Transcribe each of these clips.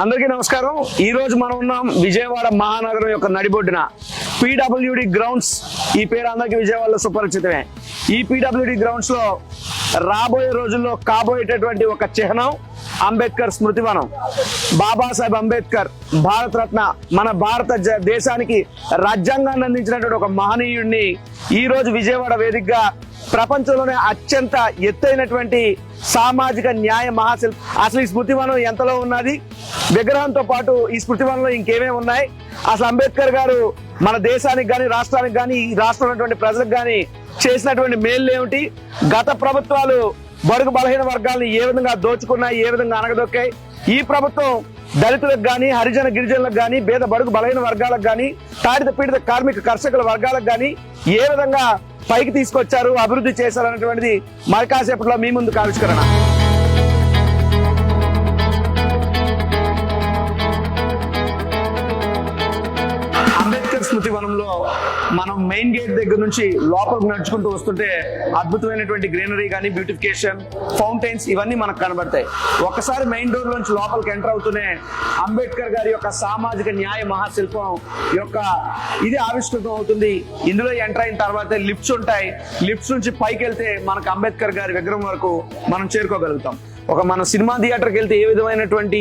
అందరికీ నమస్కారం. ఈ రోజు మనం ఉన్నాం విజయవాడ మహానగరం యొక్క నడిబొడ్డున. పీడబ్ల్యూడి గ్రౌండ్స్ ఈ పేరు అందరికీ విజయవాడలో సుపరిచితమే. ఈ పీడబ్ల్యూడి గ్రౌండ్స్లో రాబోయే రోజుల్లో కాబోయేటటువంటి ఒక చిహ్నం అంబేద్కర్ స్మృతివనం. బాబాసాహెబ్ అంబేద్కర్ భారత రత్న మన భారత జ- దేశానికి రాజ్యాంగాన్ని అందించినటువంటి ఒక మహనీయుడిని ఈ రోజు విజయవాడ వేదికగా ప్రపంచంలోనే అత్యంత ఎత్తైనటువంటి సామాజిక న్యాయ మహాశిల్ప అసలు ఈ స్మృతివనం ఎంతలో ఉన్నది? విగ్రహంతో పాటు ఈ స్మృతివనంలో ఇంకేమేమి ఉన్నాయి? అసలు అంబేద్కర్ గారు మన దేశానికి కానీ రాష్ట్రానికి కానీ ఈ రాష్ట్రంలో ఉన్నటువంటి ప్రజలకు కానీ చేసినటువంటి మేలు ఏమిటి? గత ప్రభుత్వాలు బడుగు బలహీన వర్గాలను ఏ విధంగా దోచుకున్నాయి ఏ విధంగా అనగదొక్కాయి ఈ ప్రభుత్వం దళితులకు కానీ హరిజన గిరిజనులకు కానీ పేద బడుగు బలహీన వర్గాలకు కానీ తాడిత పీడిత కార్మిక కర్షకుల వర్గాలకు కానీ ఏ విధంగా పైకి తీసుకొచ్చారు అభివృద్ధి చేశారు అనేటువంటిది మరి కాసేపట్లో మీ ముందు ఆవిష్కరణ అంబేద్కర్ స్మృతి వనంలో మనం మెయిన్ గేట్ దగ్గర నుంచి లోపలికి నడుచుకుంటూ వస్తుంటే అద్భుతమైనటువంటి గ్రీనరీ కానీ బ్యూటిఫికేషన్ ఫౌంటైన్స్ ఇవన్నీ మనకు కనబడతాయి. ఒకసారి మెయిన్ డోర్ నుంచి లోపలికి ఎంటర్ అవుతూనే అంబేద్కర్ గారి యొక్క సామాజిక న్యాయ మహాశిల్పం యొక్క ఇది ఆవిష్కృతం అవుతుంది. ఇందులో ఎంటర్ అయిన తర్వాత లిఫ్ట్స్ ఉంటాయి. లిఫ్ట్స్ నుంచి పైకి వెళ్తే మనకు అంబేద్కర్ గారి విగ్రహం వరకు మనం చేరుకోగలుగుతాం. ఒక మన సినిమా థియేటర్కి వెళ్తే ఏ విధమైనటువంటి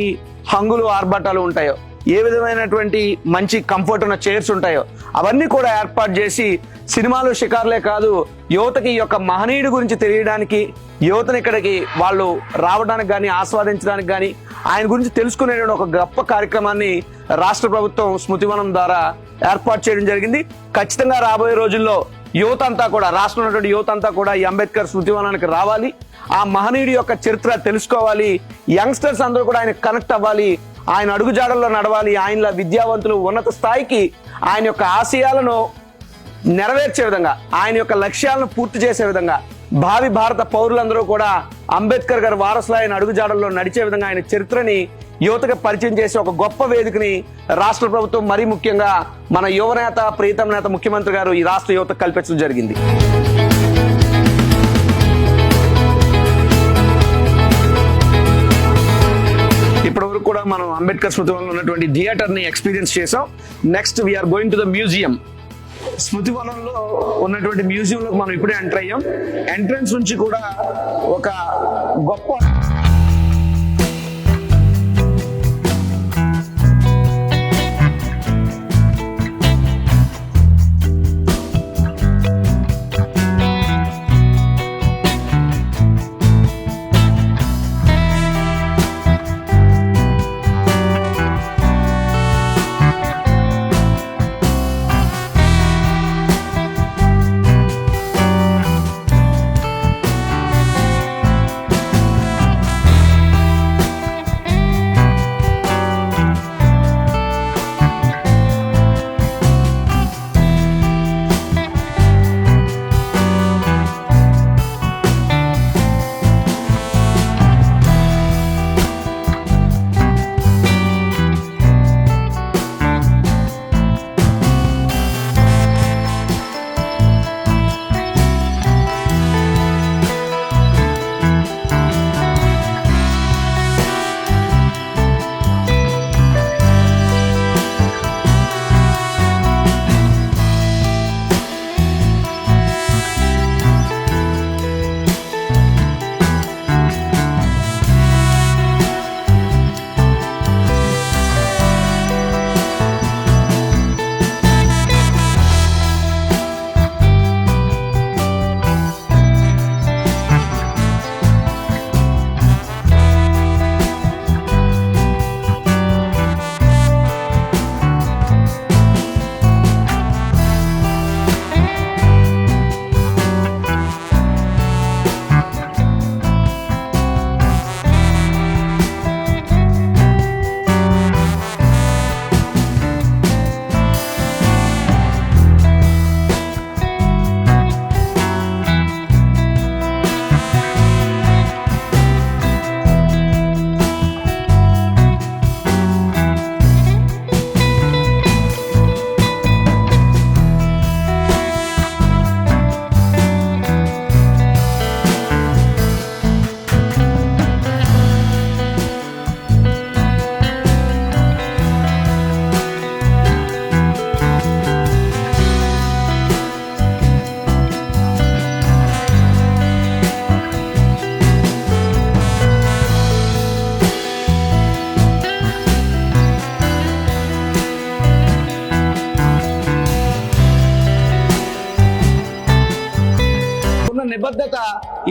హంగులు ఆర్భాటాలు ఉంటాయో ఏ విధమైనటువంటి మంచి కంఫర్ట్ ఉన్న చైర్స్ ఉంటాయో అవన్నీ కూడా ఏర్పాటు చేసి సినిమాలు షికార్లే కాదు యువతకి ఈ యొక్క మహనీయుడి గురించి తెలియడానికి యువతని ఇక్కడికి వాళ్ళు రావడానికి కానీ ఆస్వాదించడానికి కానీ ఆయన గురించి తెలుసుకునే ఒక గొప్ప కార్యక్రమాన్ని రాష్ట్ర ప్రభుత్వం స్మృతివనం ద్వారా ఏర్పాటు చేయడం జరిగింది. ఖచ్చితంగా రాబోయే రోజుల్లో యువత అంతా కూడా రాష్ట్రంలో ఉన్నటువంటి యువత అంతా కూడా ఈ అంబేద్కర్ స్మృతివనానికి రావాలి. ఆ మహనీయుడి యొక్క చరిత్ర తెలుసుకోవాలి. యంగ్స్టర్స్ అందరూ కూడా ఆయన కనెక్ట్ అవ్వాలి. ఆయన అడుగుజాడల్లో నడవాలి. ఆయనలా విద్యావంతులు ఉన్నత స్థాయికి ఆయన యొక్క ఆశయాలను నెరవేర్చే విధంగా ఆయన యొక్క లక్ష్యాలను పూర్తి చేసే విధంగా భావి భారత పౌరులందరూ కూడా అంబేద్కర్ గారి వారసులు ఆయన అడుగుజాడల్లో నడిచే విధంగా ఆయన చరిత్రని యువతకు పరిచయం చేసే ఒక గొప్ప వేదికని రాష్ట్ర ప్రభుత్వం మరీ ముఖ్యంగా మన యువనేత ప్రీతం నేత ముఖ్యమంత్రి గారు ఈ రాష్ట్ర యువతకు కల్పించడం జరిగింది. ఇప్పటివరకు కూడా మనం అంబేద్కర్ స్మృతివనంలో ఉన్నటువంటి థియేటర్ని ఎక్స్పీరియన్స్ చేసాం next we're going to the museum స్మృతివనంలో ఉన్నటువంటి మ్యూజియంలో మనం ఇప్పుడే ఎంటర్ అయ్యాం. ఎంట్రన్స్ నుంచి కూడా ఒక గొప్ప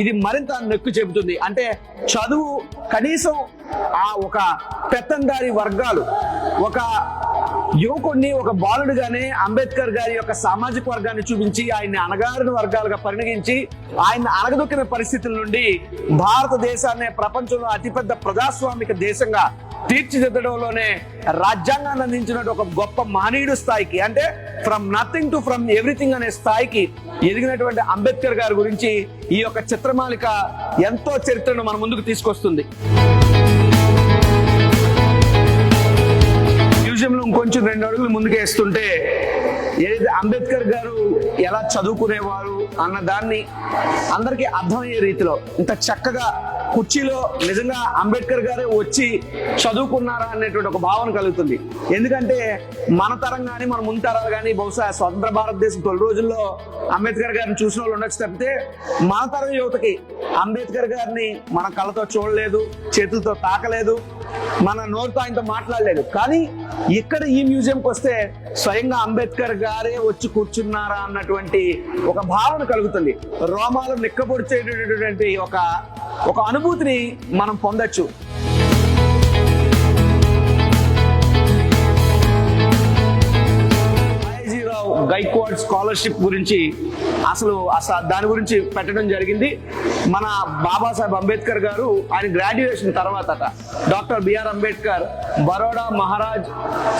ఇది మరింత నొక్కి చెబుతుంది. అంటే చదువు కనీసం ఆ ఒక పెత్తందారి వర్గాలు ఒక యువకుడిని ఒక బాలుడుగానే అంబేద్కర్ గారి యొక్క సామాజిక వర్గాన్ని చూపించి ఆయన్ని అణగారిన వర్గాలుగా పరిగణించి ఆయన అణగదొక్కిన పరిస్థితుల నుండి భారతదేశాన్ని ప్రపంచంలో అతిపెద్ద ప్రజాస్వామిక దేశంగా తీర్చిదిద్దడంలోనే రాజ్యాంగాన్ని అందించినట్టు ఒక గొప్ప మానవుడు స్థాయికి. అంటే from nothing to from everything అనే స్థాయికి ఎదిగినటువంటి అంబేద్కర్ గారి గురించి ఈ యొక్క చిత్రమాలిక ఎంతో చరిత్రను మన ముందుకు తీసుకొస్తుంది. మ్యూజియంలో ఇంకొంచెం రెండు అడుగులు ముందుకు వేస్తుంటే ఏదైతే అంబేద్కర్ గారు ఎలా చదువుకునేవారు అన్న దాన్ని అందరికీ అర్థమయ్యే రీతిలో ఇంత చక్కగా కుర్చీలో నిజంగా అంబేద్కర్ గారే వచ్చి చదువుకున్నారా అనేటువంటి ఒక భావన కలుగుతుంది. ఎందుకంటే మన తరం కానీ మన ముందు తరాలు కానీ బహుశా స్వతంత్ర భారతదేశం తొలి రోజుల్లో అంబేద్కర్ గారిని చూసిన వాళ్ళు ఉండొచ్చు తప్పితే మన తరం యువతకి అంబేద్కర్ గారిని మన కళ్ళతో చూడలేదు చేతులతో తాకలేదు మన నోరుతో ఆయనతో మాట్లాడలేదు. కానీ ఇక్కడ ఈ మ్యూజియంకి వస్తే స్వయంగా అంబేద్కర్ గారే వచ్చి కూర్చున్నారా అన్నటువంటి ఒక భావన కలుగుతుంది. రోమాలు నిక్కబొడిచేటటువంటి ఒక ఒక అనుభూతిని మనం పొందొచ్చు. గైక్వాడ్ స్కాలర్షిప్ గురించి అసలు అసలు దాని గురించి పెట్టడం జరిగింది. మన బాబాసాహెబ్ అంబేద్కర్ గారు ఆయన గ్రాడ్యుయేషన్ తర్వాత డాక్టర్ బిఆర్ అంబేద్కర్ బరోడా మహారాజ్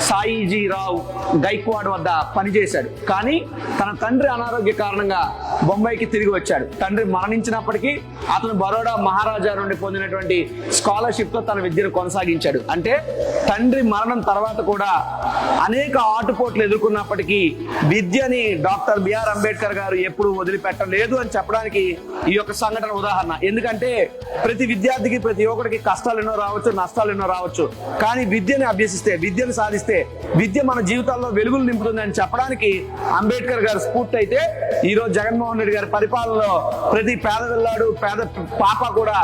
సాయిజీ రావు గైక్వాడ్ వద్ద పనిచేశాడు. కానీ తన తండ్రి అనారోగ్య కారణంగా బొంబాయికి తిరిగి వచ్చాడు. తండ్రి మరణించినప్పటికీ అతను బరోడా మహారాజా నుండి పొందినటువంటి స్కాలర్షిప్తో తన విద్యను కొనసాగించాడు. అంటే తండ్రి మరణం తర్వాత కూడా అనేక ఆటుపోట్లు ఎదుర్కొన్నప్పటికీ విద్యని డాక్టర్ బిఆర్ అంబేద్కర్ గారు ఎప్పుడు వదిలిపెట్టలేదు అని చెప్పడానికి ఈ యొక్క సంఘటన ఉదాహరణ. ఎందుకంటే ప్రతి విద్యార్థికి ప్రతి యువకుడికి కష్టాలు ఎన్నో రావచ్చు నష్టాలు ఎన్నో రావచ్చు. కానీ విద్యని అభ్యసిస్తే విద్యను సాధిస్తే విద్య మన జీవితాల్లో వెలుగులు నింపుతుంది అని చెప్పడానికి అంబేద్కర్ గారు స్ఫూర్తి అయితే ఈ రోజు జగన్మోహన్ రెడ్డి గారి పరిపాలనలో ప్రతి పేద వెళ్ళాడు పేద పాప కూడా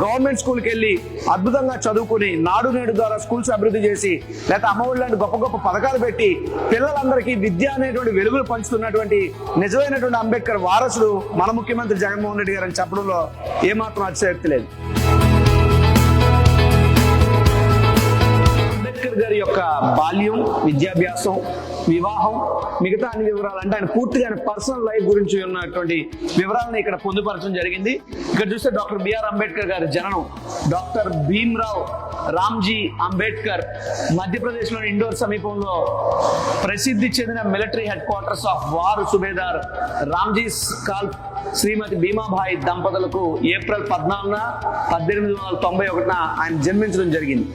గవర్నమెంట్ స్కూల్కి వెళ్ళి అద్భుతంగా చదువుకుని నాడు నేడు ద్వారా స్కూల్స్ అభివృద్ధి చేసి లేదా అమ్మఒడి లాంటి గొప్ప గొప్ప పథకాలు పెట్టి పిల్లలందరికీ విద్య అనేటువంటి వెలుగులు పంచుతున్నటువంటి నిజమైనటువంటి అంబేద్కర్ వారసుడు మన ముఖ్యమంత్రి జగన్మోహన్ రెడ్డి గారు అని చెప్పడంలో ఏమాత్రం అతిశయక్తి లేదు. అంబేద్కర్ గారి యొక్క బాల్యం విద్యాభ్యాసం వివాహం మిగతా అన్ని వివరాలు అంటే ఆయన పూర్తిగా ఆయన పర్సనల్ లైఫ్ గురించి ఉన్నటువంటి వివరాలను ఇక్కడ పొందుపరచడం జరిగింది. ఇక్కడ చూస్తే డాక్టర్ బిఆర్ అంబేద్కర్ గారి జననం. డాక్టర్ భీమ్రావ్ రామ్జీ అంబేద్కర్ మధ్యప్రదేశ్లోని ఇండోర్ సమీపంలో ప్రసిద్ధి చెందిన military headquarters of war Subedar Ramji call Shrimati Bhimabai దంపతులకు ఏప్రిల్ పద్నాలుగున పద్దెనిమిది వందల తొంభై ఒకటిన ఆయన జన్మించడం జరిగింది.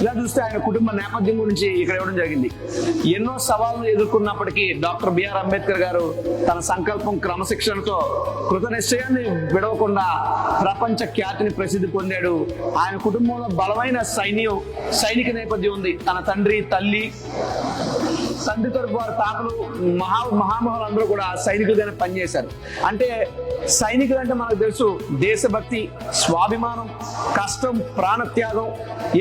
ఇలా చూస్తే ఆయన కుటుంబ నేపథ్యం గురించి ఇక్కడ ఇవ్వడం జరిగింది. ఎన్నో సవాళ్ళను ఎదుర్కొన్నప్పటికీ డాక్టర్ బిఆర్ అంబేద్కర్ గారు తన సంకల్పం క్రమశిక్షణతో కృత నిశ్చయాన్ని విడవకుండా ప్రపంచ ఖ్యాతిని ప్రసిద్ధి పొందాడు. ఆయన కుటుంబంలో బలమైన సైన్యం సైనిక నేపథ్యం ఉంది. తన తండ్రి తల్లి తండ్రి తరపు వారి తాతలు మహా మహామహులు అందరూ కూడా సైనికులుగానే పనిచేశారు. అంటే సైనికులు అంటే మనకు తెలుసు దేశభక్తి స్వాభిమానం కష్టం ప్రాణత్యాగం.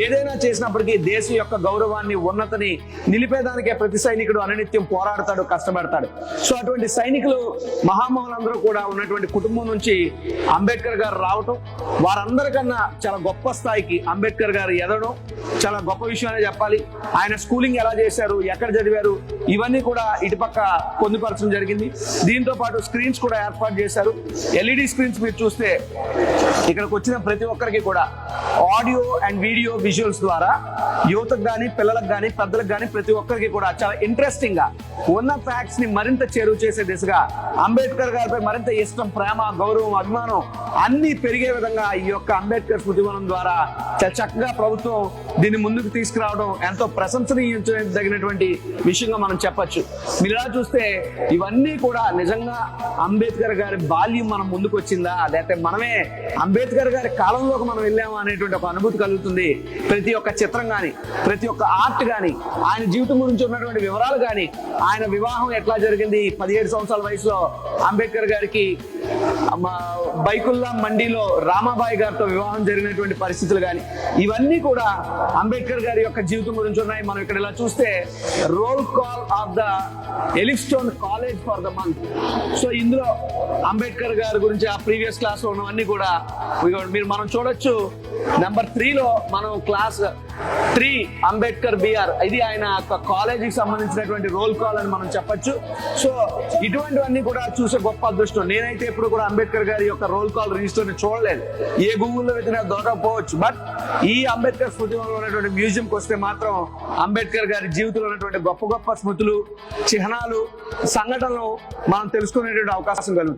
ఏదైనా చేసినప్పటికీ దేశం యొక్క గౌరవాన్ని ఉన్నతని నిలిపేదానికే ప్రతి సైనికుడు అననిత్యం పోరాడతాడు కష్టపడతాడు. సో అటువంటి సైనికులు మహామహులందరూ కూడా ఉన్నటువంటి కుటుంబం నుంచి అంబేద్కర్ గారు రావటం వారందరికన్నా చాలా గొప్ప స్థాయికి అంబేద్కర్ గారు ఎదగడం చాలా గొప్ప విషయం అనే చెప్పాలి. ఆయన స్కూలింగ్ ఎలా చేశారు ఎక్కడ చదివారు ఇవన్నీ కూడా ఇటుపక్క పొందుపరచడం జరిగింది. దీంతో పాటు స్క్రీన్స్ కూడా ఏర్పాటు చేశారు. ఎల్ఈడి స్క్రీన్స్ మీరు చూస్తే ఇక్కడికి వచ్చిన ప్రతి ఒక్కరికి కూడా ఆడియో అండ్ వీడియో విజువల్స్ ద్వారా యువతకు కానీ పిల్లలకు కానీ పెద్దలకు కానీ ప్రతి ఒక్కరికి కూడా చాలా ఇంట్రెస్టింగ్గా ఉన్న ఫ్యాక్ట్స్ని మరింత చేరువ చేసే దిశగా అంబేద్కర్ గారిపై మరింత ఇష్టం ప్రేమ గౌరవం అభిమానం అన్ని పెరిగే విధంగా ఈ యొక్క అంబేద్కర్ స్మృతివనం ద్వారా చక్కగా ప్రభుత్వం దీన్ని ముందుకు తీసుకురావడం ఎంతో ప్రశంసనీయించదగినటువంటి విషయంగా మనం చెప్పచ్చు. మీరు ఇలా చూస్తే ఇవన్నీ కూడా నిజంగా అంబేద్కర్ గారి బాల్యం మనం ముందుకు వచ్చిందా? లేకపోతే మనమే అంబేద్కర్ గారి కాలంలోకి మనం వెళ్ళామా అనేటువంటి ఒక అనుభూతి కలుగుతుంది. ప్రతి ఒక్క చిత్రం కానీ ప్రతి ఒక్క ఆర్ట్ కానీ ఆయన జీవితం గురించి ఉన్నటువంటి వివరాలు కానీ ఆయన వివాహం ఎట్లా జరిగింది? పదిహేడు సంవత్సరాల వయసులో అంబేద్కర్ గారికి మా బైకుల్లా మండిలో రామాబాయి గారితో వివాహం జరిగినటువంటి పరిస్థితులు కానీ ఇవన్నీ కూడా అంబేద్కర్ గారి యొక్క జీవితం గురించి ఉన్నాయి. మనం ఇక్కడ ఇలా చూస్తే roll call of the Elphinstone college for the month so ఇందులో అంబేద్కర్ గారి గురించి ఆ ప్రీవియస్ క్లాస్లో ఉన్నవన్నీ కూడా మీరు మనం చూడొచ్చు. నెంబర్ త్రీలో మనం క్లాస్ త్రీ అంబేద్కర్ బిఆర్. ఇది ఆయన యొక్క కాలేజీకి సంబంధించినటువంటి రోల్ కాల్ అని మనం చెప్పొచ్చు. సో ఇటువంటివన్నీ కూడా చూసే గొప్ప అదృష్టం. నేనైతే ఎప్పుడు కూడా అంబేద్కర్ గారి యొక్క రోల్ కాల్ రిజిస్టర్ని చూడలేదు. ఏ గూగుల్లో వెతినా దొరకకపోవచ్చు బట్ ఈ అంబేద్కర్ స్మృతిలో ఉన్నటువంటి మ్యూజియంకి వస్తే మాత్రం అంబేద్కర్ గారి జీవితంలో ఉన్నటువంటి గొప్ప గొప్ప స్మృతులు చిహ్నాలు సంఘటనలు మనం తెలుసుకునేటువంటి అవకాశం కలుగుతాయి.